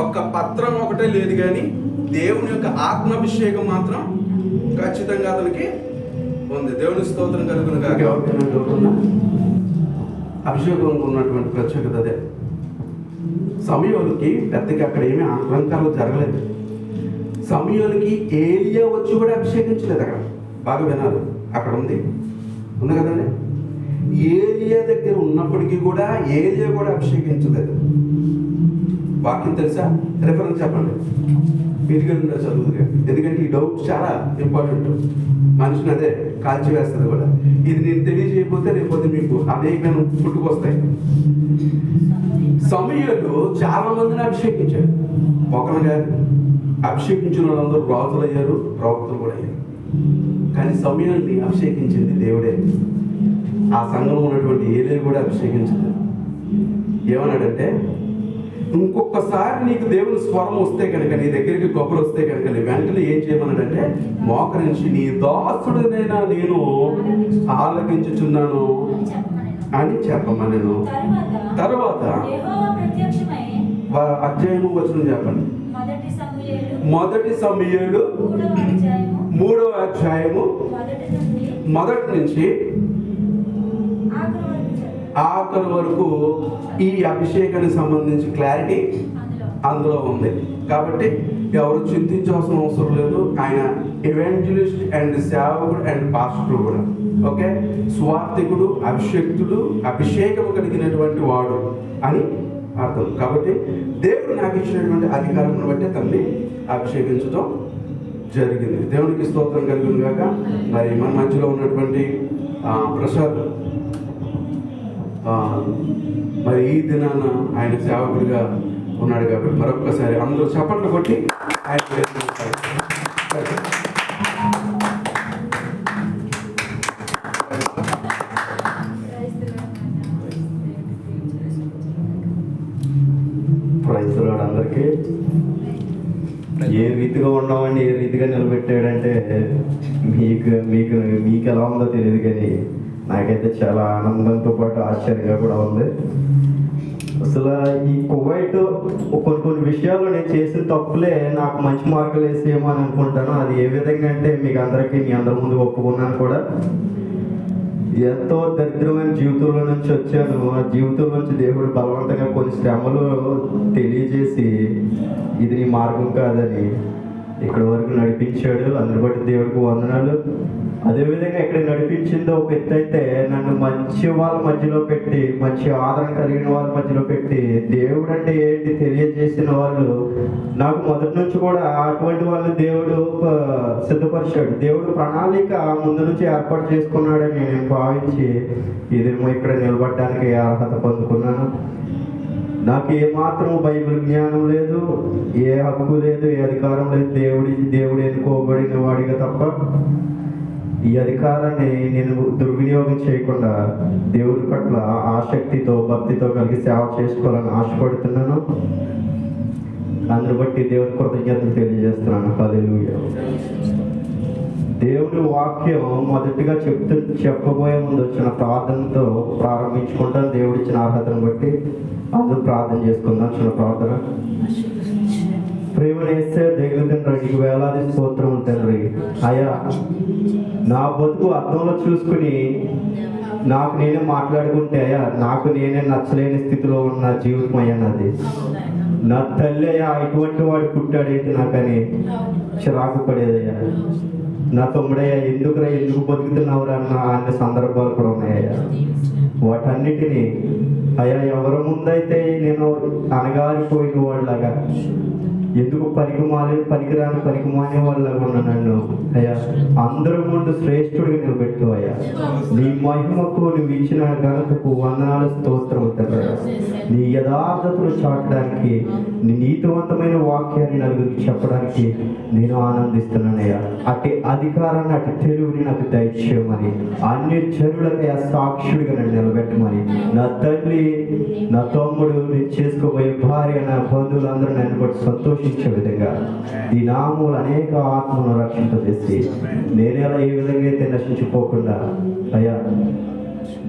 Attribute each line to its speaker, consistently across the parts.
Speaker 1: ఒక్క పత్రం ఒకటే లేదు కానీ దేవుని యొక్క ఆత్మాభిషేకం మాత్రం ఖచ్చితంగా అతనికి ఉంది. దేవుని స్తోత్రం కలుగును కాక అభిషేకం ఉన్నటువంటి ప్రత్యేకత అదే. సమయంలోకి పెద్దకి అక్కడ ఏమీ అలంకారాలు జరగలేదు. సమయానికి ఏలియా వచ్చి కూడా అభిషేకించలేదు అక్కడ. బాగా వినాలి. అక్కడ ఉంది. ఉంది కదండి. ఏలియా దగ్గర ఉన్నప్పటికీ కూడా ఏలియా కూడా అభిషేకించలేదు. వాక్యం తెలుసా? రిఫరెన్స్ చెప్పండి. పెరిగిన చదువుగా ఎందుకంటే ఈ డౌట్ చాలా ఇంపార్టెంట్ మనిషిని అదే కాల్చివేస్తుంది కూడా. ఇది నేను తెలియజేయకపోతే రేపు మీకు అనేకమైన పుట్టుకొస్తాయి. సమయంలో చాలా మందిని అభిషేకించారు. ఒకరు కాదు. అభిషేకించిన వాళ్ళందరూ రాజులు అయ్యారు ప్రవక్తలు కూడా అయ్యారు. కానీ సమయాన్ని అభిషేకించింది దేవుడే. ఆ సంఘంలో ఉన్నటువంటి ఏలే కూడా అభిషేకించలేదు. ఏమన్నాడంటే ఇంకొకసారి నీకు దేవుని స్వరం వస్తే కనుక నీ దగ్గరికి కొబ్బరి వస్తే కనుక నీ వెంటనే ఏం చేయమన్నాడంటే మోకరించి నీ దాసుడినైనా నేను ఆలకించుచున్నాను అని చెప్పమన్నాను తర్వాత అధ్యాయము వచనం చెప్పండి
Speaker 2: మొదటి సమూయేలు మూడవ అధ్యాయము మొదటి
Speaker 1: నుంచి.
Speaker 2: ఆఖరి వరకు
Speaker 1: ఈ అభిషేకానికి సంబంధించి క్లారిటీ
Speaker 2: అందులో
Speaker 1: ఉంది. కాబట్టి ఎవరు చింతించాల్సిన అవసరం లేదు. ఆయన ఎవెంజలిస్ట్ అండ్ సేవకుడు అండ్ పాస్టర్ కూడా. ఓకే? స్వార్థికుడు అభిషేక్తుడు అభిషేకం కలిగినటువంటి వాడు అని అర్థం. కాబట్టి దేవుడు నాకు ఇచ్చినటువంటి అధికారం బట్టి తల్లి అభిషేకించడం జరిగింది. దేవునికి స్తోత్రం కలిగింది కాక మరి మన మధ్యలో ఉన్నటువంటి ప్రసాద్. మరి ఈ దినాన ఆయన సేవకుడిగా ఉన్నాడు కాబట్టి మరొక్కసారి అందరూ చప్పట్లు కొట్టి ఆయన వేడుకుంటారు.
Speaker 3: అందరికీ ఏ రీతిగా ఉన్నామండి ఏ రీతిగా నిలబెట్టాడంటే మీకు మీకు మీకు ఎలా ఉందో తెలియదు కానీ నాకైతే చాలా ఆనందంతో పాటు ఆశ్చర్యంగా కూడా ఉంది. అసలు ఈ కువైట్ కొన్ని కొన్ని విషయాలు నేను చేసిన తప్పులే నాకు మంచి మార్కులు వేసేమో అని అనుకుంటాను. అది ఏ విధంగా అంటే మీకు అందరికీ మీ అందరి ముందు ఒప్పుకున్నాను కూడా. ఎంతో దరిద్రమైన జీవితంలో నుంచి వచ్చాను. ఆ జీవితంలో నుంచి దేవుడు బలవంతంగా కొన్ని శ్రమలు తెలియజేసి ఇది నీ మార్గం కాదని ఇక్కడి వరకు నడిపించాడు. అందుని బట్టి దేవుడికి వందనాలు. అదేవిధంగా ఇక్కడ నడిపించిందో ఒక ఎత్తు అయితే నన్ను మంచి వాళ్ళ మధ్యలో పెట్టి మంచి ఆదరణ కలిగిన వాళ్ళ మధ్యలో పెట్టి దేవుడు అంటే ఏంటి తెలియజేసిన వాళ్ళు నాకు మొదటి నుంచి కూడా అటువంటి వాళ్ళని దేవుడు సిద్ధపరిచాడు. దేవుడు ప్రణాళిక ముందు నుంచి ఏర్పాటు చేసుకున్నాడని నేను భావించి ఇది ఇక్కడ నిలబడడానికి అర్హత పొందుకున్నాను. నాకు ఏమాత్రం బైబిల్ జ్ఞానం లేదు ఏ హక్కు లేదు ఏ అధికారం లేదు. దేవుడి దేవుడు ఎన్నుకోబడిన వాడిగా తప్ప ఈ అధికారాన్ని నేను దుర్వినియోగం చేయకుండా దేవుడి పట్ల ఆసక్తితో భక్తితో కలిగి సేవ చేసుకోవాలని ఆశపడుతున్నాను. అందుని బట్టి దేవుని కృతజ్ఞతలు తెలియజేస్తున్నాను. పదవి దేవుని వాక్యం మొదటిగా చెప్తూ చెప్పబోయే ముందు వచ్చిన ప్రార్థనతో ప్రారంభించుకుంటాను. దేవుడిచ్చిన అర్హతను బట్టి అందరూ ప్రార్థన చేసుకుందాం. చిన్న ప్రార్థన. ప్రేమ వేస్తే దగ్గర తండ్రి నీకు వేలాది స్తోత్రం తండ్రి. అయ్యా నా బతుకు అర్థంలో చూసుకుని నాకు నేనే మాట్లాడుకుంటే అయ్యా నాకు నేనే నచ్చలేని స్థితిలో ఉన్న జీవితం అయ్యా నాది నా తల్లి అయ్యా ఇటువంటి వాడు పుట్టాడేంటి నాకని చిరాకు పడేదయ్యా నా తమ్ముడయ్యా ఎందుకురా ఎందుకు బతుకుతున్నావురా అన్న అన్ని సందర్భాలు కూడా ఉన్నాయ్యా వాటన్నిటినీ అయ్యా ఎవరి ముందైతే నేను అనగారిపోయిన వాళ్ళగా ఎందుకు పనికిమాలి పనికిరాని పనికిమాని మానే కూడా నన్ను? అయ్యా అందరి ముందు శ్రేష్ఠుడిగా నిలబెట్టు అయ్యా. నీ మహిమకు నువ్వు ఇచ్చిన ఘనతకు వందనాలు స్తోత్రం తండ్రి నీ యథార్థతను చాటడానికి నీతివంతమైన వాక్యాన్ని నలుగురికి చెప్పడానికి నేను ఆనందిస్తున్నానయ్యా. అటు అధికారాన్ని అటు తెలుగుని నాకు దయచేయమని అన్ని జనులకయ్యా సాక్షుడిగా నన్ను నిలబెట్టమని నా తల్లి నా తమ్ముడు నేను చేసుకోబోయే భార్య నా బంధువులందరూ నన్ను బట్టి సంతోషించే విధంగా ఈ నామూలు అనేక ఆత్మను రక్షింపజేసి ఎలా ఏ విధంగా అయితే నశించిపోకుండా అయ్యా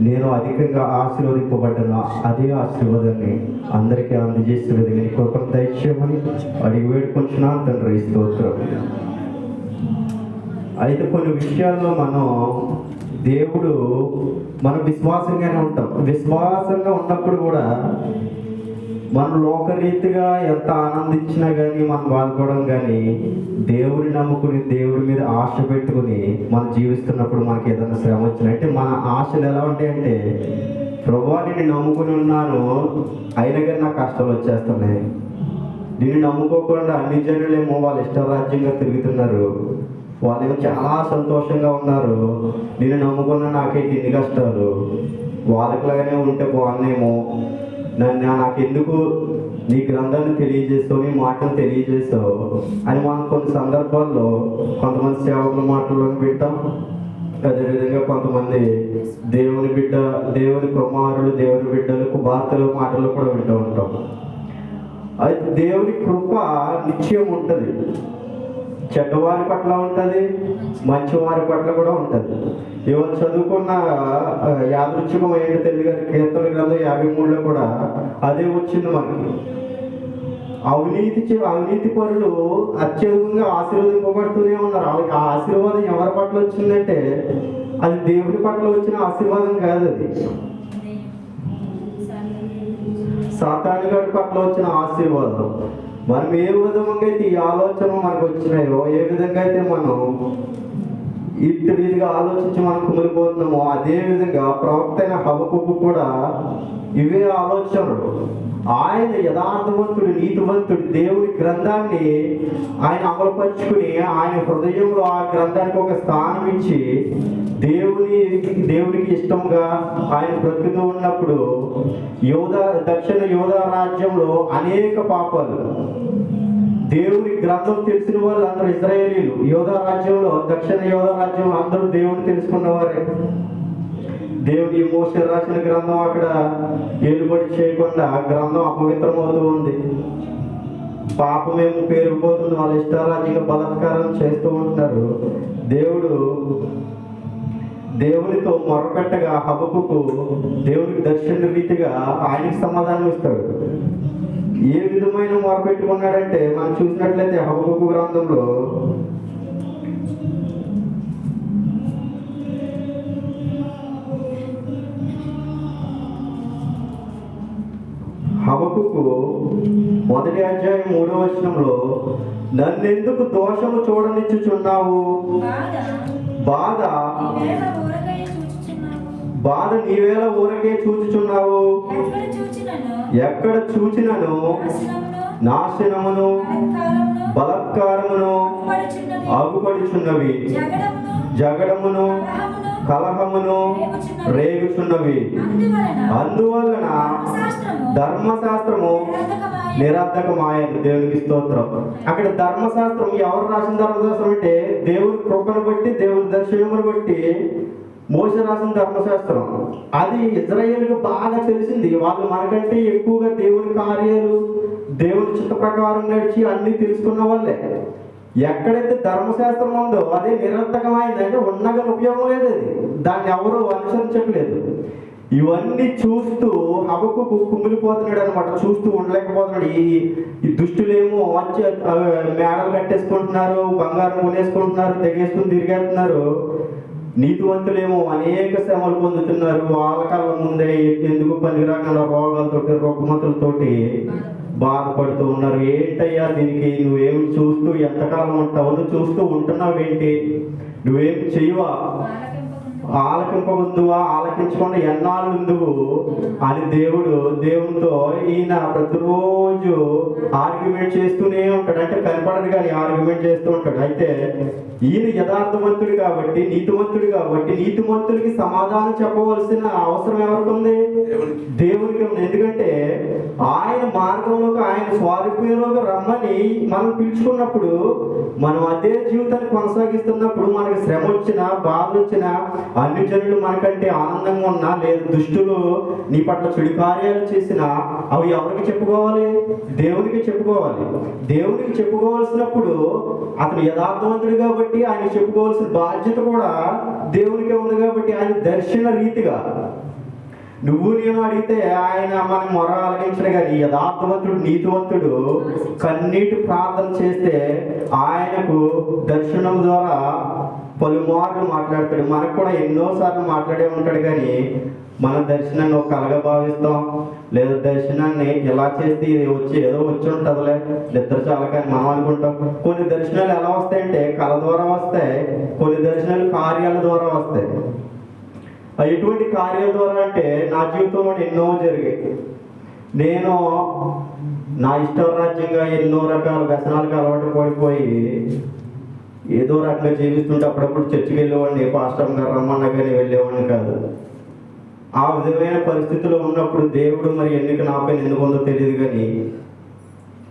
Speaker 3: నేను అధికంగా ఆశీర్వదింపబడ్డను? అదే ఆశీర్వాదాన్ని అందరికీ అందజేసే విధంగా నీ కృపను దయచేయమని అడిగి వేడుకుంటున్నాను తండ్రి స్తోత్రం. అయితే కొన్ని విషయాల్లో మనం దేవుడు మనం విశ్వాసంగానే ఉంటాం. విశ్వాసంగా ఉన్నప్పుడు కూడా మనం లోకరీతిగా ఎంత ఆనందించినా కానీ మనం బాధపడడం కానీ దేవుని నమ్ముకుని దేవుడి మీద ఆశ పెట్టుకుని మనం జీవిస్తున్నప్పుడు మనకి ఏదైనా శ్రమ వచ్చినా అంటే మన ఆశలు ఎలా ఉంటాయంటే ప్రభా నేను నమ్ముకుని ఉన్నాను అయినా కానీ నాకు కష్టాలు వచ్చేస్తున్నాయి. దీన్ని నమ్ముకోకుండా అన్ని జనులేమో వాళ్ళ ఇష్టరాజ్యంగా తిరుగుతున్నారు. వాళ్ళేమో చాలా సంతోషంగా ఉన్నారు. నేను నమ్ముకున్న నాకైతే ఇన్ని కష్టాలు? వాళ్ళకిలాగానే ఉంటే బాగున్నాయేమో నన్ను నాకెందుకు నీ గ్రంథాన్ని తెలియజేస్తావు నీ మాటను తెలియజేస్తావు అని మనం కొన్ని సందర్భాల్లో కొంతమంది సేవకుల మాటల్లో వింటాం. అదేవిధంగా కొంతమంది దేవుని బిడ్డ దేవుని కుమారులు దేవుని బిడ్డలకు కుమార్తెలు మాటలు కూడా వింటూ ఉంటాం. అయితే దేవుని కృప నిత్యం ఉంటుంది. చెడ్డవారి పట్ల ఉంటుంది మంచివారి పట్ల కూడా ఉంటుంది. ఇవాళ చదువుకున్న యాదృచ్ఛికం ఏంటో కానీ కీర్తన గ్రంథం యాభై మూడులో కూడా అదే వచ్చింది మనకి. అవినీతి అవినీతి పరులు అత్యధికంగా ఆశీర్వదింపబడుతూనే ఉన్నారు. ఆ- ఆ ఆశీర్వాదం ఎవరి పట్ల వచ్చిందంటే అది దేవుని పట్ల వచ్చిన ఆశీర్వాదం కాదు అది. సాతాను గడి పట్ల వచ్చిన ఆశీర్వాదం. మనం ఏ విధంగా అయితే ఈ ఆలోచన మనకు వచ్చినాయో ఏ విధంగా అయితే మనం ఇటు రీతిగా ఆలోచించి మనం కుమిలిపోతున్నామో అదే విధంగా ప్రవక్త అయిన హబకుకు కూడా ఇవే ఆలోచనలు. ఆయన యథార్థవంతుడు నీతివంతుడు దేవుని గ్రంథాన్ని ఆయన అమలుపరుచుకుని ఆయన హృదయంలో ఆ గ్రంథానికి ఒక స్థానం ఇచ్చి దేవుని దేవునికి ఇష్టంగా ఆయన బ్రతుకుతూ ఉన్నప్పుడు యోధ దక్షిణ యోధ రాజ్యంలో అనేక పాపాలు. దేవుని గ్రంథం తెలిసిన వాళ్ళు అందరూ ఇజ్రాయేలీలు. యోధ రాజ్యంలో దక్షిణ యోధ రాజ్యం అందరూ దేవుని తెలుసుకున్నవారే. దేవుని మోస రాసిన గ్రంథం అక్కడ ఏలుబడి చేయకుండా ఆ గ్రంథం అపవిత్రమవుతూ ఉంది. పాపమేమో పేరుకుపోతుంది వాళ్ళ ఇష్టారాజ్యంగా బలాత్కారం చేస్తూ ఉంటున్నారు. దేవుడు దేవునితో మొరపెట్టగా హబకుకు దేవునికి దర్శన రీతిగా ఆయనకి సమాధానం ఇస్తాడు. ఏ విధమైన మొరపెట్టుకున్నాడంటే మనం చూసినట్లయితే హబకు గ్రంథంలో హబకుకు మొదటి అధ్యాయం మూడో వచనంలో నన్నెందుకు దోషము చూడనిచ్చుచున్నావు?
Speaker 2: బాధ
Speaker 3: బాధ నీవేళ ఊరకే చూచుచున్నావు?
Speaker 2: ఎక్కడ చూచినను? నాశనమును, బలత్కారమును
Speaker 3: ఆగుపడుచున్నవి
Speaker 2: జగడమును, కలహమును,
Speaker 3: రేగుచున్నవి.
Speaker 2: అందువలన ధర్మశాస్త్రము
Speaker 3: ధర్మశాస్త్రము
Speaker 2: నిరర్ధకమాయెను.
Speaker 3: దేవునికి స్తోత్రం. అక్కడ ధర్మశాస్త్రం ఎవరు రాసిన ధర్మశాస్త్రం అంటే దేవుని కృపను బట్టి దేవుని దర్శనమును బట్టి మోస రాసిన ధర్మశాస్త్రం. అది ఇజ్రాయేల్కు బాగా తెలిసింది. వాళ్ళు మనకంటే ఎక్కువగా దేవుని కార్యాలు దేవుని చిత్త ప్రకారం నడిచి అన్ని తెలుసుకున్న వాళ్ళే. ఎక్కడైతే ధర్మశాస్త్రం ఉందో అదే నిరర్థకమైంది అంటే ఉన్నగా ఉపయోగం లేదు అది. దాన్ని ఎవరు అనుసరించట్లేదు. ఇవన్నీ చూస్తూ హబకు కుమిలిపోతున్నాడు అనమాట చూస్తూ ఉండలేకపోతున్నాడు. ఈ ఈ దుష్టులేమో వచ్చి మేడలు కట్టేసుకుంటున్నారు బంగారం కొనేసుకుంటున్నారు తెగేసుకుని తిరిగేస్తున్నారు. నీతివంతులేమో అనేక శ్రమలు పొందుతున్నారు. వాళ్ళ కళ్ళ ముందే ఎందుకు పనికిరాకుండా రోగాలతోటి రుగ్మతులతోటి బాధపడుతూ ఉన్నారు. ఏంటయ్యా దీనికి? నువ్వేం చూస్తూ ఎంతకాలం ఉంటావు నువ్వు చూస్తూ ఉంటున్నావేంటి? నువ్వేం చెయ్యవా ఆలకింపకుందువా ఆలకించకుండా ఎన్నాళ్ళు ఉందువు? అని దేవుడు దేవునితో ఈయన ప్రతిరోజు ఆర్గ్యుమెంట్ చేస్తూనే ఉంటాడు. అంటే కనపడదు కానీ ఆర్గ్యుమెంట్ చేస్తూ ఉంటాడు. అయితే ఈయన యథార్థవంతుడు కాబట్టి నీతివంతుడు కాబట్టి నీతివంతుడికి సమాధానం చెప్పవలసిన అవసరం ఎవరికి ఉంది?
Speaker 1: దేవునికి
Speaker 3: ఉంది. ఎందుకంటే ఆయన మార్గంలోకి ఆయన స్వారూప్యంలోకి రమ్మని మనం పిలుచుకున్నప్పుడు మనం అదే జీవితాన్ని కొనసాగిస్తున్నప్పుడు మనకి శ్రమ వచ్చినా బాధలు వచ్చినా అన్ని జనులు మనకంటే ఆనందంగా ఉన్నా లేదు దుష్టులు నీ పట్ల చెడు కార్యాలు చేసినా అవి ఎవరికి చెప్పుకోవాలి? దేవునికి చెప్పుకోవాలి. దేవునికి చెప్పుకోవాల్సినప్పుడు అతను యథార్థవంతుడు కాబట్టి ఆయన చెప్పుకోవాల్సిన బాధ్యత కూడా దేవునికే ఉంది కాబట్టి ఆయన దర్శన రీతిగా నువ్వు నేను అడిగితే ఆయన మనం మొర అలగించడు కానీ యథార్థవంతుడు నీతివంతుడు కన్నీటి ప్రార్థన చేస్తే ఆయనకు దర్శనం ద్వారా పలుమార్లు మాట్లాడతాడు. మనకు కూడా ఎన్నోసార్లు మాట్లాడే ఉంటాడు కానీ మన దర్శనాన్ని ఒక కలగా భావిస్తాం. లేదా దర్శనాన్ని ఎలా చేస్తే ఇది వచ్చి ఏదో వచ్చి ఉంటుందిలే. నిద్ర చాలా మనం అనుకుంటాం. కొన్ని దర్శనాలు ఎలా వస్తాయంటే కళ ద్వారా వస్తాయి. కొన్ని దర్శనాలు కార్యాల ద్వారా వస్తాయి. ఎటువంటి కార్యాల ద్వారా అంటే నా జీవితంలో ఎన్నో జరిగాయి. నేను నా ఇష్టరాజ్యంగా ఎన్నో రకాల వ్యసనాలకు అలవాటు పడిపోయి ఏదో రకంగా జీవిస్తుంటే అప్పుడప్పుడు చర్చికి వెళ్ళేవాడిని పాస్టర్ గారు రమ్మన్న కానీ వెళ్ళేవాడిని కాదు. ఆ విధమైన పరిస్థితిలో ఉన్నప్పుడు దేవుడు మరి ఎన్నిక నాపై ఎందుకు ఉందో తెలియదు కానీ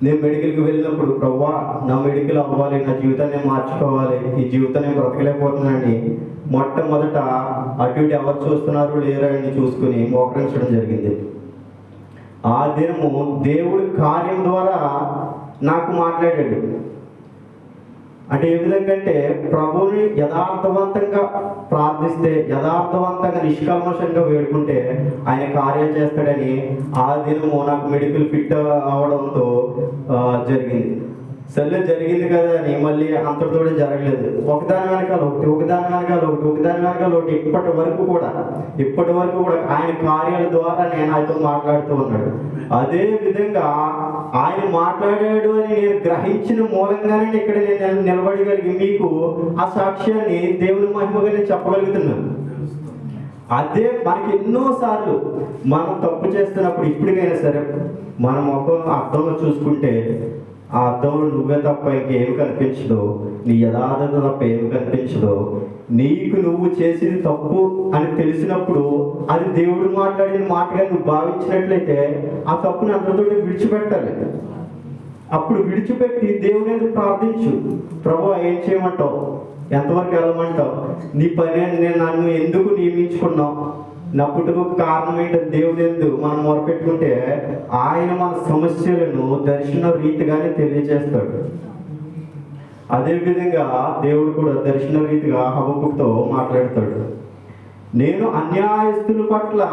Speaker 3: నేను మెడికల్కి వెళ్ళినప్పుడు ప్రవ్వా నా మెడికల్ అవ్వాలి నా జీవితాన్ని మార్చుకోవాలి ఈ జీవితాన్ని నేను బ్రతకలేకపోతున్నానని మొట్టమొదట అటు ఇటు ఎవరు చూస్తున్నారు లేరా అని చూసుకుని మోకరించడం జరిగింది. ఆ దినము దేవుడి కార్యం ద్వారా నాకు మాట్లాడాడు. అంటే ఏ విధంగా అంటే ప్రభువుని యథార్థవంతంగా ప్రార్థిస్తే యథార్థవంతంగా నిష్కల్మషంగా వేడుకుంటే ఆయన కార్యం చేస్తాడని ఆ దినము నాకు మెడికల్ ఫిట్ అవడంతో జరిగింది. సర్లే జరిగింది కదా అని మళ్ళీ అంతటితో జరగలేదు. ఒకదాని వెనకాల ఒకటి ఒకదాని వెనకాల ఒకటి ఒకదాని వెనకాల ఒకటి ఇప్పటి వరకు కూడా ఇప్పటి వరకు కూడా ఆయన కార్యాల ద్వారా నేను ఆయనతో మాట్లాడుతూ ఉన్నాడు. అదే విధంగా ఆయన మాట్లాడాడు అని నేను గ్రహించిన మూలంగానే ఇక్కడ నేను నిలబడగలిగి మీకు ఆ సాక్ష్యాన్ని దేవుని మహిమగా నేను చెప్పగలుగుతున్నాను అదే మనకి ఎన్నోసార్లు మనం తప్పు చేస్తున్నప్పుడు ఇప్పటికైనా సరే మన ముఖం అర్థంలో చూసుకుంటే ఆ అర్థంలో నువ్వే తప్ప ఇంకేం కనిపించదు. నీ యథార్థత తప్ప ఏం కనిపించదు. నీకు నువ్వు చేసింది తప్పు అని తెలిసినప్పుడు అది దేవుడు మాట్లాడిన మాటగా నువ్వు భావించినట్లయితే ఆ తప్పుని అందరితో విడిచిపెట్టాలి అప్పుడు విడిచిపెట్టి దేవుని ప్రార్థించు. ప్రభు ఏం చేయమంటావు? ఎంతవరకు వెళ్ళమంటావు? నీ పని నేను నన్ను ఎందుకు నియమించుకున్నావు? నా పుట్టుకు కారణం ఏంటో? దేవుడు ఎందు మనం మొరపెట్టుకుంటే ఆయన మన సమస్యలను దర్శన రీతిగానే తెలియజేస్తాడు. అదేవిధంగా దేవుడు కూడా దర్శన రీతిగా హబకుతో మాట్లాడతాడు. నేను అన్యాయస్తుల పట్ల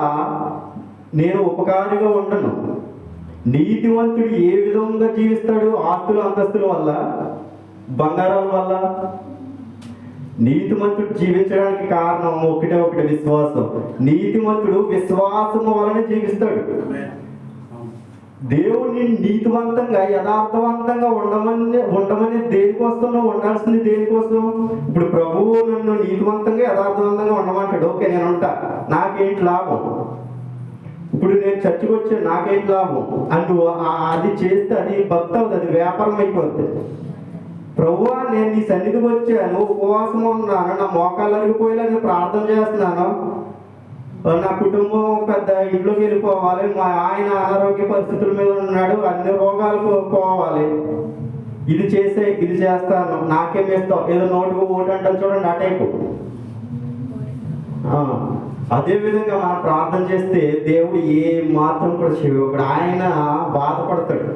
Speaker 3: నేను ఉపకారిగా ఉండను. నీతివంతుడు ఏ విధంగా జీవిస్తాడు? ఆస్తుల అంతస్తుల వల్ల? బంగారాల వల్ల? నీతిమంతుడు జీవించడానికి కారణం ఒకటే ఒకటి విశ్వాసం. నీతిమంతుడు విశ్వాసం వలన జీవిస్తాడు. దేవుని నీతివంతంగా యథార్థవంతంగా ఉండమని ఉండమని దేనికోసం నువ్వు ఉండాల్సింది దేనికోసం? ఇప్పుడు ప్రభువు నన్ను నీతివంతంగా యథార్థవంతంగా ఉండమంటాడు. ఓకే నేను ఉంటా నాకేంటి లాభం? ఇప్పుడు నేను చర్చకు వచ్చే నాకేంటి లాభం? అంటూ అది చేస్తే అది భక్తి అవుతుంది అది వ్యాపారం అయిపోద్ది. ప్రభువా నేను నీ సన్నిధికి వచ్చాను ఉపవాసం ఉన్నాను నా మోకాళ్ళు అరిగిపోయేలా నేను ప్రార్థన చేస్తున్నాను. నా కుటుంబం పెద్ద ఇంట్లోకి వెళ్ళిపోవాలి మా ఆయన అనారోగ్య పరిస్థితుల మీద ఉన్నాడు అన్ని రోగాలు పోవాలి. ఇది చేసే ఇది చేస్తాను నాకేం ఇస్తావు ఏదో నోటుకు ఓటు అంటాను చూడండి ఆ టైపు. ఆ, అదే విధంగా మనం ప్రార్థన చేస్తే దేవుడు ఏ మాత్రం కూడా చేయకూడదు ఆయన బాధపడతాడు.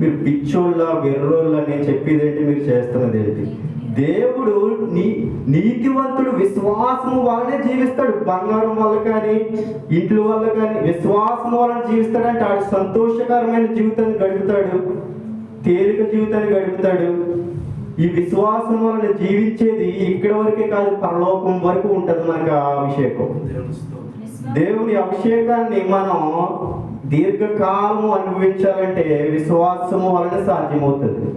Speaker 3: మీరు పిచ్చోళ్ళ వెర్రోళ్ళ నేను చెప్పేది ఏంటి మీరు చేస్తున్నది ఏంటి? దేవుడు నీ నీతివంతుడు విశ్వాసము వల్లనే జీవిస్తాడు. బంగారం వల్ల కానీ ఇంట్లో వల్ల కానీ విశ్వాసం వలన జీవిస్తాడంటే ఆడు సంతోషకరమైన జీవితాన్ని గడుపుతాడు. తేలిక జీవితాన్ని గడుపుతాడు. ఈ విశ్వాసం వలన జీవించేది ఇక్కడ వరకే కాదు పరలోకం వరకు ఉంటుంది మనకు ఆ అభిషేకం. దేవుని అభిషేకాన్ని మనం దీర్ఘకాలము అనుభవించాలంటే విశ్వాసము వలన సాధ్యమవుతుంది.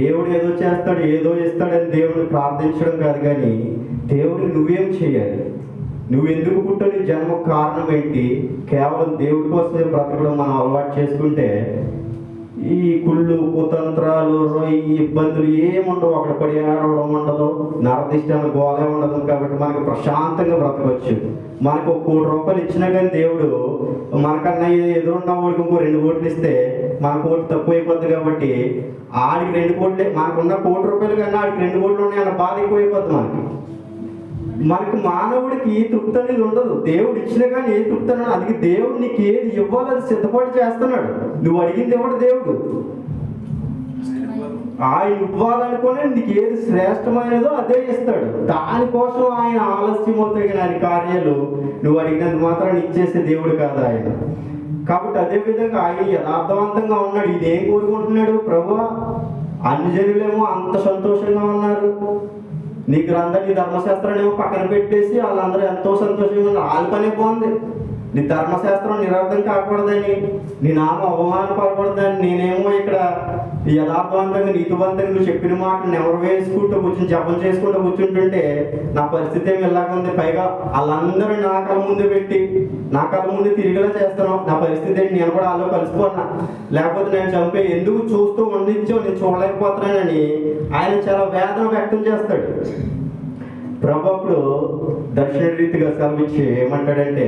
Speaker 3: దేవుడు ఏదో చేస్తాడు ఏదో ఇస్తాడని దేవుడిని ప్రార్థించడం కాదు కానీ దేవుడిని నువ్వేం చేయాలి? నువ్వు ఎందుకు పుట్టని జన్మ కారణం ఏంటి? కేవలం దేవుడి కోసమే బ్రతకడం మనం అలవాటు చేసుకుంటే ఈ కుళ్ళు కుతంత్రాలు ఈ ఇబ్బందులు ఏముండవు. అక్కడ పడి ఆడవడం ఉండదు. నరదిష్టాన్ని గోలే ఉండదు. కాబట్టి మనకు ప్రశాంతంగా బ్రతకవచ్చు. మనకు ఒక కోటి రూపాయలు ఇచ్చినా కానీ దేవుడు మనకన్నా ఎదురున్న వాడికి ఇంకో రెండు కోట్లు ఇస్తే మన కోటి తక్కువ అయిపోద్ది కాబట్టి ఆడికి రెండు కోట్లే మనకున్న కోటి రూపాయలు కన్నా ఆడికి రెండు కోట్లు ఉన్నాయన్న బాధ ఎక్కువ అయిపోద్ది మనకి. మనకు మానవుడికి తృప్తి అనేది ఉండదు. దేవుడు ఇచ్చినా కానీ ఏ తృప్తి అనేది అది దేవుడు నీకు ఏది ఇవ్వాలో అది సిద్ధపాటు చేస్తున్నాడు. నువ్వు అడిగింది ఎవడు? దేవుడు. ఆయన ఇవ్వాలనుకునే నీకు ఏది శ్రేష్టమైనదో అదే ఇస్తాడు. దానికోసం ఆయన ఆలస్యం అవుతాయి ఆయన కార్యాలు నువ్వు అడిగినంత మాత్రం ఇచ్చేసే దేవుడు కాదు ఆయన. కాబట్టి అదే విధంగా ఆయన యథార్థవంతంగా ఉన్నాడు. ఇదేం కోరుకుంటున్నాడు? ప్రభు అన్ని జనులేమో అంత సంతోషంగా ఉన్నారు. నీ గ్రంథాన్ని ధర్మశాస్త్రాన్ని ఏమో పక్కన పెట్టేసి వాళ్ళందరూ ఎంతో సంతోషంగా ఉన్నారు. వాళ్ళ పనే బాగుంది. నీ ధర్మశాస్త్రం నిరర్థం కాకూడదని నీ నామ అవమానపడకూడదని నేనేమో ఇక్కడ యథార్థవంతంగా నీతివంతంగా నువ్వు చెప్పిన మాట ఎవరు వేసుకుంటూ కూర్చుని జపం చేసుకుంటూ కూర్చుంటుంటే నా పరిస్థితి ఏమి ఇలాగుంది పైగా వాళ్ళందరూ నా కళ్ళ ముందు పెట్టి నా కళ్ళ ముందు తిరిగేలా చేస్తాను నా పరిస్థితి ఏంటి? నేను కూడా వాళ్ళు కలిసిపోన్నా లేకపోతే నేను చంపే ఎందుకు చూస్తూ ఉండించో నేను చూడలేకపోతున్నానని ఆయన చాలా వేదన వ్యక్తం చేస్తాడు. ప్రభు అప్పుడు దక్షిణ రీతిగా సెలవిచ్చి ఏమంటాడంటే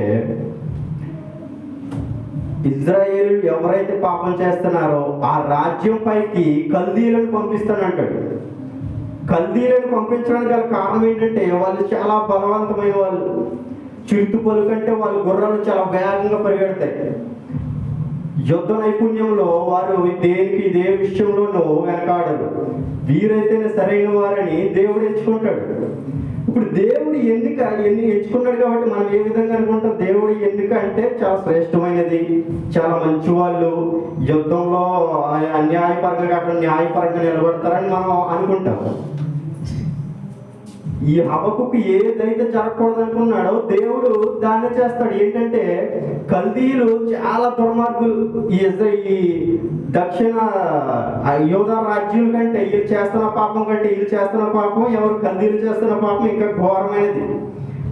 Speaker 3: ఇజ్రాయేలు ఎవరైతే పాపం చేస్తున్నారో ఆ రాజ్యం పైకి కల్దీలను పంపిస్తానంటాడు. కల్దీలను పంపించడానికి గల కారణం ఏంటంటే వాళ్ళు చాలా బలవంతమైన వాళ్ళు. చిరుతు పలుకంటే వాళ్ళ గుర్రాలు చాలా వేగంగా పరిగెడతాయి. యుద్ధ నైపుణ్యంలో వారు దేనికి ఇదే విషయంలోనూ వెనకాడరు. వీరైతేనే సరైన వారని దేవుడు ఎంచుకుంటాడు. ఇప్పుడు దేవుడు ఎన్నిక ఎన్ని ఎంచుకున్నాడు కాబట్టి మనం ఏ విధంగా అనుకుంటాం? దేవుడు ఎన్నిక అంటే చాలా శ్రేష్టమైనది. చాలా మంచి వాళ్ళు యుద్ధంలో అన్యాయపరంగా కాకుండా న్యాయపరంగా నిలబడతారని మనం అనుకుంటాం. ఈ హవకుకు ఏదైతే జరగకూడదు అనుకున్నాడో దేవుడు దాన్ని చేస్తాడు. ఏంటంటే కల్దీలు చాలా దుర్మార్గులు. ఈ ఈ దక్షిణ యోధ రాజ్యం కంటే వీళ్ళు చేస్తున్న పాపం కంటే వీళ్ళు చేస్తున్న పాపం ఎవరు కల్దీలు చేస్తున్న పాపం ఇంకా ఘోరమైనది.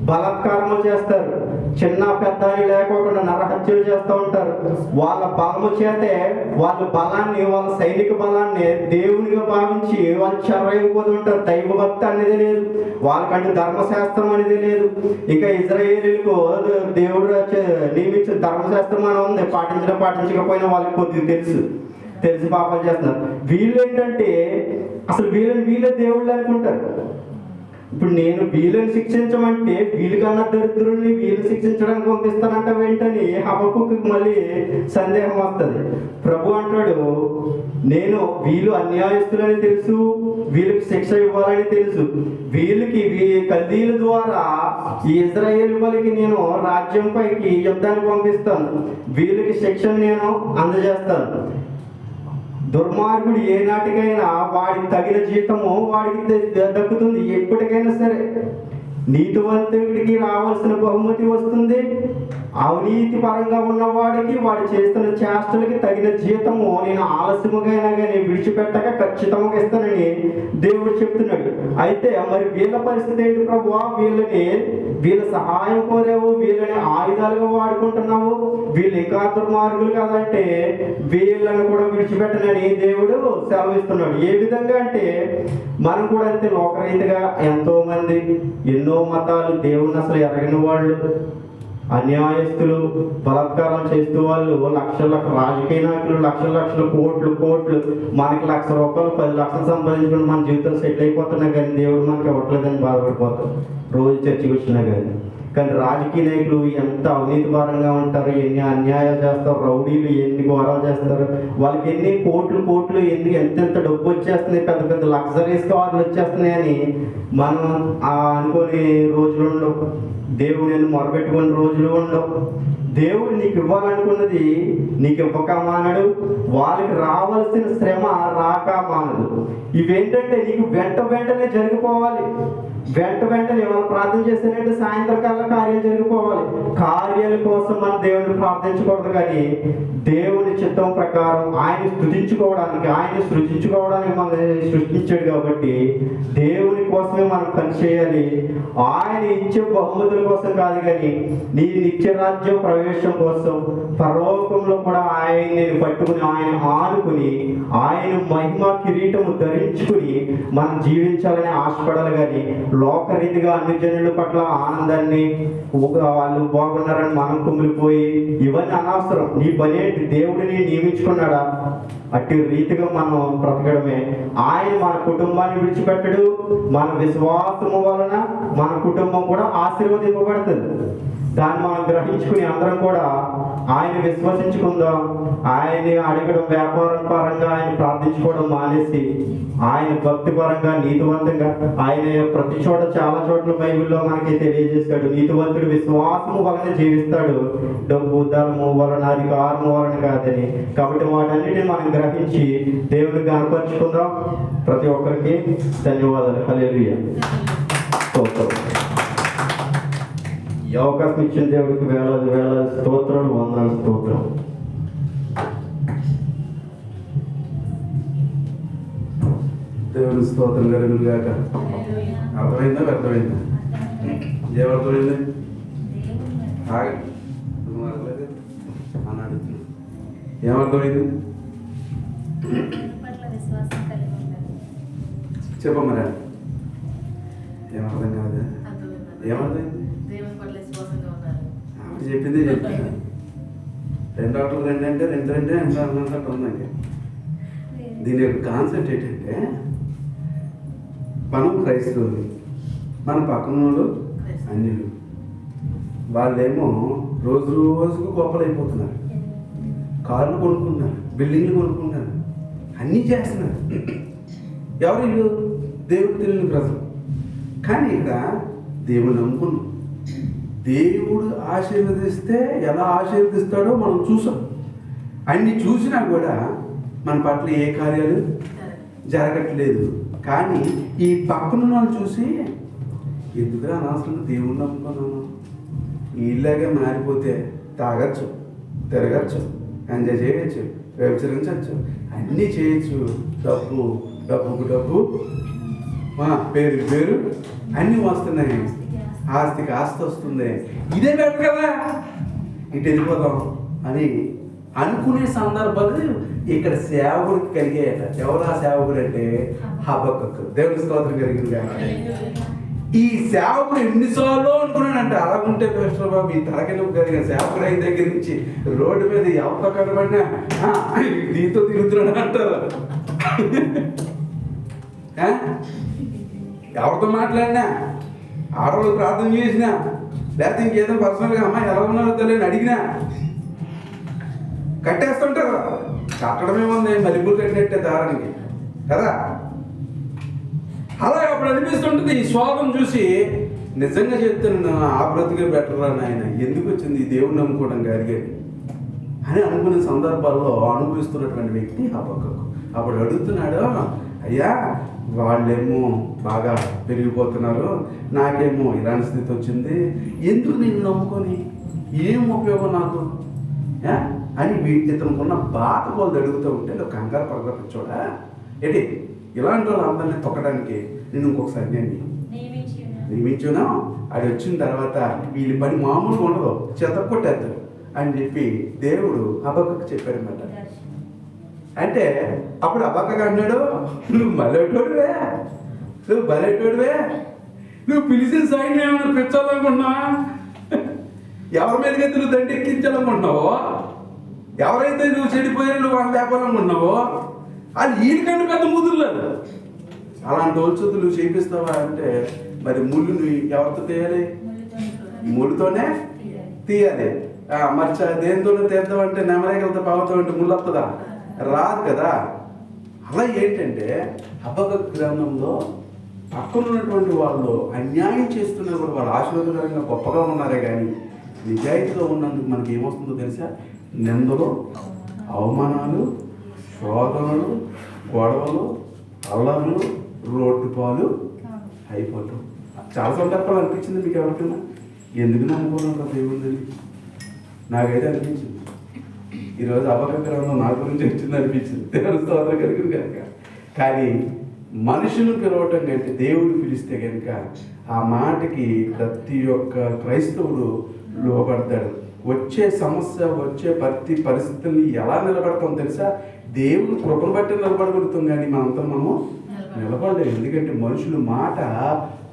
Speaker 3: బలాత్కారము చేస్తారు. చిన్న పెద్ద అని లేకోకుండా నరహత్యలు చేస్తూ ఉంటారు. వాళ్ళ బలము చేతే వాళ్ళ బలాన్ని వాళ్ళ సైనిక బలాన్ని దేవునిగా భావించి వాళ్ళు చెర్రైపోతూ ఉంటారు. దైవ భక్తి అనేది లేదు. వాళ్ళకంటే ధర్మశాస్త్రం అనేది లేదు. ఇంకా ఇజ్రాయేలీలకు దేవుడు చే- నియమించిన ధర్మశాస్త్రం అని ఉంది. పాటించడం పాటించకపోయినా వాళ్ళకి కొద్దిగా తెలుసు. తెలిసి పాపాలు చేస్తున్నారు. వీళ్ళు ఏంటంటే అసలు వీళ్ళని వీళ్ళే దేవుళ్ళు అనుకుంటారు. ఇప్పుడు నేను వీళ్ళని శిక్షించమంటే వీళ్ళకన్నా దరిద్రుల్ని వీళ్ళు శిక్షించడానికి పంపిస్తానంట వెంటనే హబకుకి మళ్ళీ సందేహం వస్తుంది. ప్రభు అంటాడు నేను వీళ్ళు అన్యాయస్తులని తెలుసు వీళ్ళకి శిక్ష ఇవ్వాలని తెలుసు. వీళ్ళకి కదీల ద్వారా ఈ ఇజ్రాయేల్ వాళ్ళకి నేను రాజ్యం పైకి యుద్ధానికి పంపిస్తాను. వీళ్ళకి శిక్షను నేను అందజేస్తాను. దుర్మార్గుడు ఏనాటికైనా వాడికి తగిన జీతము వాడికి దక్కుతుంది. ఎప్పటికైనా సరే నీతివంతుడికి రావాల్సిన బహుమతి వస్తుంది. అవినీతి పరంగా ఉన్నవాడికి వాడు చేస్తున్న చేష్టలకి తగిన జీతము నేను ఆలస్యముగైనా కానీ విడిచిపెట్టక ఖచ్చితంగా ఇస్తానని దేవుడు చెప్తున్నాడు. అయితే మరి వీళ్ళ పరిస్థితి ఏంటి ప్రభు? వీళ్ళని వీళ్ళ సహాయం కోరావు వీళ్ళని ఆయుధాలుగా వాడుకుంటున్నావు వీళ్ళు ఇంకా దుర్మార్గులు కాదంటే వీళ్ళని కూడా విడిచిపెట్టనని దేవుడు సెలవిస్తున్నాడు. ఏ విధంగా అంటే మనం కూడా అంతే లోకరీతిగా ఎంతో మంది ఎన్నో మతాలు దేవుని అసలు ఎరగని వాళ్ళు. అన్యాయస్తులు బలాత్కారం చేస్తూ వాళ్ళు లక్షల లక్ష రాజకీయ నాయకులు లక్షల లక్షల కోట్లు కోట్లు మనకి లక్ష రూపాయలు పది లక్షలు సంపాదించుకుని మన జీవితం సెటిల్ అయిపోతున్నాయి కానీ దేవుడు మనకి ఇవ్వట్లేదని బాధపడిపోతాం రోజు చర్చకి వచ్చినా కానీ. కానీ రాజకీయ నాయకులు ఎంత అవినీతిపరంగా ఉంటారు ఎన్ని అన్యాయాలు చేస్తారు రౌడీలు ఎన్ని ఘోరాలు చేస్తారు వాళ్ళకి ఎన్ని కోట్లు కోట్లు ఎన్ని ఎంతెంత డబ్బు వచ్చేస్తున్నాయి పెద్ద పెద్ద లగ్జరీస్ కార్లు వచ్చేస్తున్నాయని మనం ఆ అనుకునే రోజులు ఉండవు. దేవుడు నేను మొరపెట్టుకున్న రోజులు ఉండవు. దేవుడు నీకు ఇవ్వాలనుకున్నది నీకు ఇవ్వక మానడు. వాళ్ళకి రావాల్సిన శ్రమ రాక మానదు. ఇవేంటంటే నీకు వెంట వెంటనే జరిగిపోవాలి. వెంట వెంటనే మనం ప్రార్థన చేస్తేనంటే? సాయంత్రం కల్లా కార్యం జరిగిపోవాలి కార్యాల కోసం మనం దేవుని ప్రార్థించకూడదు కానీ దేవుని చిత్తం ప్రకారం ఆయన స్థుతించుకోవడానికి ఆయన సృజించుకోవడానికి మనం సృష్టించాడు కాబట్టి దేవుని కోసమే మనం పనిచేయాలి ఆయన ఇచ్చే బహుమతుల కోసం కాదు కానీ నీ నిత్య రాజ్యం ప్రవేశం కోసం పరలోకంలో కూడా ఆయన్ని పట్టుకుని ఆయన ఆనుకుని ఆయన మహిమ కిరీటము ధరించుకుని మనం జీవించాలని ఆశపడాలి కానీ లోకరీతిగా అన్ని జనుల పట్ల ఆనందాన్ని వాళ్ళు బాగున్నారని మనం కుమిలిపోయి ఇవన్నీ అనవసరం. నీ పని ఏంటి? దేవుడిని నియమించుకున్నాడా? అట్టి రీతిగా మనం బ్రతకడమే. ఆయన మన కుటుంబాన్ని విడిచిపెట్టడు. మన విశ్వాసము వలన మన కుటుంబం కూడా ఆశీర్వదింపబడుతుంది. దాన్ని మనం గ్రహించుకుని అందరం కూడా ఆయన విశ్వసించుకుందాం ఆయన్ని అడగడం వ్యాపారం పరంగా ఆయన ప్రార్థించుకోవడం మానేసి ఆయన భక్తి పరంగా నీతివంతంగా ఆయన ప్రతి చోట చాలా చోట్ల బైబిల్లో మనకి తెలియజేస్తాడు. నీతివంతుడు విశ్వాసము వలన జీవిస్తాడు. డబ్బు ధర్మము వలన అధికారము వలన కాదని. కాబట్టి వాటన్నిటిని మనం గ్రహించి దేవుని కనపరుచుకుందాం ప్రతి ఒక్కరికి ధన్యవాదాలు. హల్లెలూయా. ఈ అవకాశం ఇచ్చిన దేవుడికి వేలాది వేలాది స్తోత్రాలు వందల స్తోత్రం.
Speaker 1: దేవుడు స్తోత్రం కలుగులు గాక. అర్థమైందా? వ్యర్థమైందా ఏమర్థమైంది? అని అడుగుతున్నా ఏమర్థమైంది?
Speaker 2: పట్ల విశ్వాసం
Speaker 1: చెప్పమ్మరా ఏమర్థం కాదు? ఏమర్థమైంది? ఆవిడ చెప్పింది చెప్తున్నా రెండు ఆటలు రెండు అంటే రెండు రెండే అంటే అన్నట్టు ఉందండి. దీని యొక్క కాన్సెప్ట్ ఏంటంటే మనం క్రైస్తవులు. మన పక్కన వాళ్ళు అన్యులు. వాళ్ళేమో రోజు రోజుకు గొప్పలైపోతున్నారు కార్లు కొనుక్కుంటున్నారు బిల్డింగ్లు కొనుక్కుంటున్నారు అన్నీ చేస్తున్నారు. ఎవరు వీళ్ళు? దేవుడు తెలియని ప్రజలు. కానీ ఇక్కడ దేవుడు నమ్ముకున్నాం దేవుడు ఆశీర్వదిస్తే ఎలా ఆశీర్వదిస్తాడో మనం చూసాం. అన్ని చూసినా కూడా మన పట్ల ఏ కార్యాలు జరగట్లేదు. కానీ ఈ పక్కన వాళ్ళు చూసి ఎందుకురా అనవసరంగా దేవుణ్ణి నమ్ముకున్నాను ఇలాగే మారిపోతే తాగచ్చు తిరగచ్చు ఎంజాయ్ చేయొచ్చు వ్యభిచరించవచ్చు అన్నీ చేయొచ్చు. డబ్బు డబ్బుకు డబ్బు మా పేరు పేరు అన్నీ వస్తున్నాయి. ఆస్తికి ఆస్తి వస్తుంది. ఇదే బెటర్ కదా. ఇటు వెళ్ళిపోదాం అని అనుకునే సందర్భాలు ఇక్కడ సేవకుడికి కలిగాయట ఎవరు ఆ సేవకుడు అంటే? హబక్కకు దేవుని స్తోత్రం కలిగింది ఈ సేవకుడు ఎన్నిసార్లు అనుకున్నానంటే అలాగుంటే పేస్టర్ బాబు ఈ తలకెళ్ళి కలిగిన సేవకుడు అయిన దగ్గర నుంచి రోడ్డు మీద ఎవరితో కనబడినా "ఆ, దీంతో తిరుగుతున్నాడు అంటారు. ఆ? ఎవరితో మాట్లాడినా ఆడవాళ్ళు ప్రార్థన చేసినా లేకపోతే ఇంకేదో పర్సనల్గా అమ్మాయి ఎలా ఉన్నారో తెలియని అడిగినా కట్టేస్తుంటారు కట్టడమే ఉంది మల్లెపూలు కట్టినట్టే దారానికి. కదా? అలా అప్పుడు అనిపిస్తుంటుంది ఈ స్వాగం చూసి. నిజంగా చెప్తున్నాను ఆ బ్రతికే బెటర్ అని ఆయన ఎందుకు వచ్చింది ఈ దేవుణ్ణి నమ్ముకోవడం గారికి? అని అనుకునే సందర్భాల్లో అనుభవిస్తున్నటువంటి వ్యక్తి ఆ పక్కకు. అప్పుడు అడుగుతున్నాడు అయ్యా వాళ్ళేమో బాగా పెరిగిపోతున్నారు. నాకేమో ఇలాంటి స్థితి వచ్చింది. ఎందుకు నేను నమ్ముకొని? ఏం ఉపయోగం నాకు? అని ఇతనుకున్న బాధ వాళ్ళు అడుగుతూ ఉంటే నువ్వు కంగారు పడకపోవచ్చోడా ఏంటి? ఇలాంటి వాళ్ళు అందరినీ తొక్కడానికి నేను ఇంకొకసారి నేను. నియమించునా. అది వచ్చిన తర్వాత వీళ్ళ పని మామూలుగా ఉండదు. చెత్త కొట్టేస్తారు. అని చెప్పి దేవుడు అబక్కకు చెప్పారన్నమాట. అంటే అప్పుడు అబక్కగా అన్నాడు? నువ్వు మలెటోడివే నువ్వు బలెటోడివే నువ్వు పిలిచిన సైన్యం ఏమైనా ఎవరి మీదకి నువ్వు దండి ఎక్కించాలనుకుంటున్నావో ఎవరైతే నువ్వు చెడిపోయారు నువ్వు వాళ్ళ వ్యాపారం ఉన్నావో అది వీడికంటే పెద్ద ముదురులేదు అలాంటి వచ్చుతు నువ్వు చేపిస్తావా అంటే మరి ముళ్ళు నువ్వు ఎవరితో తీయాలి?
Speaker 2: ముళ్ళుతోనే తీయాలి.
Speaker 1: మరి దేనితోనే తీద్దాం అంటే నెమరేకలతో పావుతో అంటే ముళ్ళు వస్తుందా రాదు కదా. అలా ఏంటంటే అబ్బక గ్రంథంలో పక్కన ఉన్నటువంటి వాళ్ళు అన్యాయం చేస్తున్నా కూడా వాళ్ళు ఆశీర్వాదకరంగా గొప్పగా ఉన్నారే కానీ నిజాయితీగా ఉన్నందుకు మనకి ఏమొస్తుందో తెలుసా? నిందలు అవమానాలు శోధనలు గొడవలు అల్లర్లు రోడ్డు పాలు అయిపోతాం. చాలా సందర్భాలు అనిపించింది మీకు ఎవరికైనా? ఎందుకు నమ్ముకోవడం దేవుడిని నాకైతే అనిపించింది. ఈరోజు అపగ్రహంలో నా గురించి వచ్చింది అనిపించింది. దేవుడు స్తోత్రం కలిగింది కనుక కానీ మనుషులు పిలవటం కంటే దేవుడు పిలిస్తే కనుక ఆ మాటకి ప్రతి ఒక్క క్రైస్తవుడు లోపడతాడు వచ్చే సమస్య వచ్చే ప్రతి పరిస్థితుల్ని ఎలా నిలబడతాం తెలుసా? దేవుడు కృపను బట్టి నిలబడగలుగుతాం కానీ మనంతా మనము నిలబడలేదు ఎందుకంటే మనుషులు మాట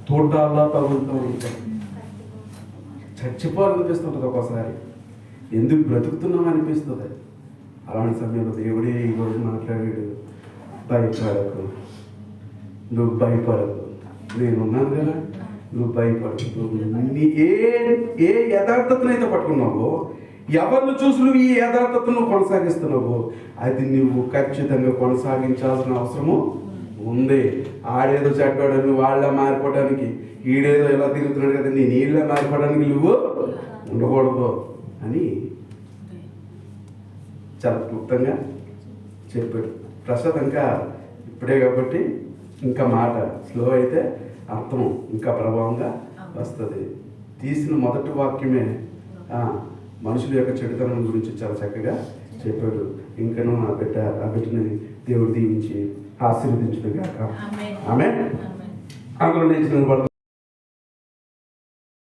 Speaker 1: తోటాల్లో తగులుతూ ఉంటాయి. చచ్చిపోవాలనిపిస్తుంటుంది ఒక్కోసారి. ఎందుకు బ్రతుకుతున్నాం అనిపిస్తుంది అలాంటి సమయంలో దేవుడే ఈరోజు మాట్లాడాడు భయపడకు. నువ్వు భయపడకు. నేను ఉన్నాను కదా. నువ్వు భయపడకు నీ ఏ ఏ యథార్థతనైతే పట్టుకున్నావో ఎవరిని చూసి నువ్వు ఈ యథార్థతను కొనసాగిస్తున్నావో అది నువ్వు ఖచ్చితంగా కొనసాగించాల్సిన అవసరము ఉంది. ఆడేదో చెడ్డాడని వాళ్ళ మారిపోవడానికి ఈడేదో ఇలా తిరుగుతున్నాడు కదా నేను నీళ్ళ మారిపోవడానికి నువ్వు ఉండకూడదు అని చాలా క్లుప్తంగా చెప్పాడు. ప్రసాద్ ఇంకా ఇప్పుడే కాబట్టి ఇంకా మాట స్లో అయితే అర్థం ఇంకా ప్రభావంగా వస్తుంది. తీసిన మొదటి వాక్యమే ఆ, మనుషుల యొక్క చెడుతనం గురించి చాలా చక్కగా చెప్పాడు. ఇంకనూ నా బిడ్డ ఆ బిడ్డని దేవుడు దీవించి ఆశీర్వదించుడుగాక. ఆమె. అందులో